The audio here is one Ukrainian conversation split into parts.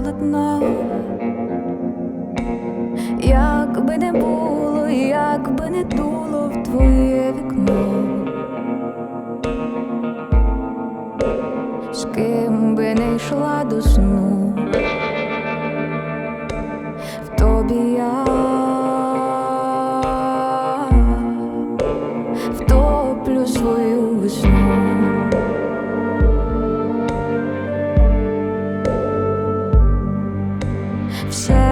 холодно, як би не було, як би не дуло в твоє вікно, з ким би не йшла до сну, się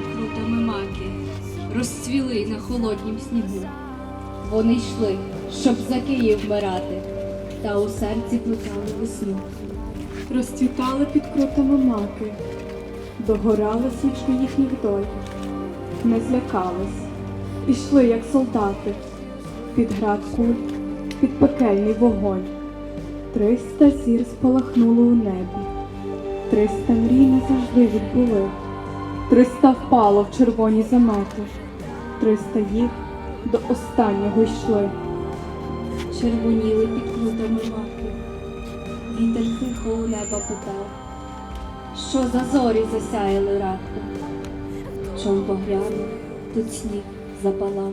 під крутами маки, розцвіли на холоднім снігу. Вони йшли, щоб за Київ вмирати, та у серці плекали весну. розцвітали під крутами маки, догорали свічки їхніх доль, не злякались, ішли, як солдати, під град куль, під пекельний вогонь. Триста зір спалахнуло у небі, триста мрій назавжди відбули, триста впало в червоні замети, триста їх до останнього йшли. червоніли під крутами маки. Вітер тихо у неба питав, що за зорі засяяли раптом, чом поглянув, тут сніг запалав.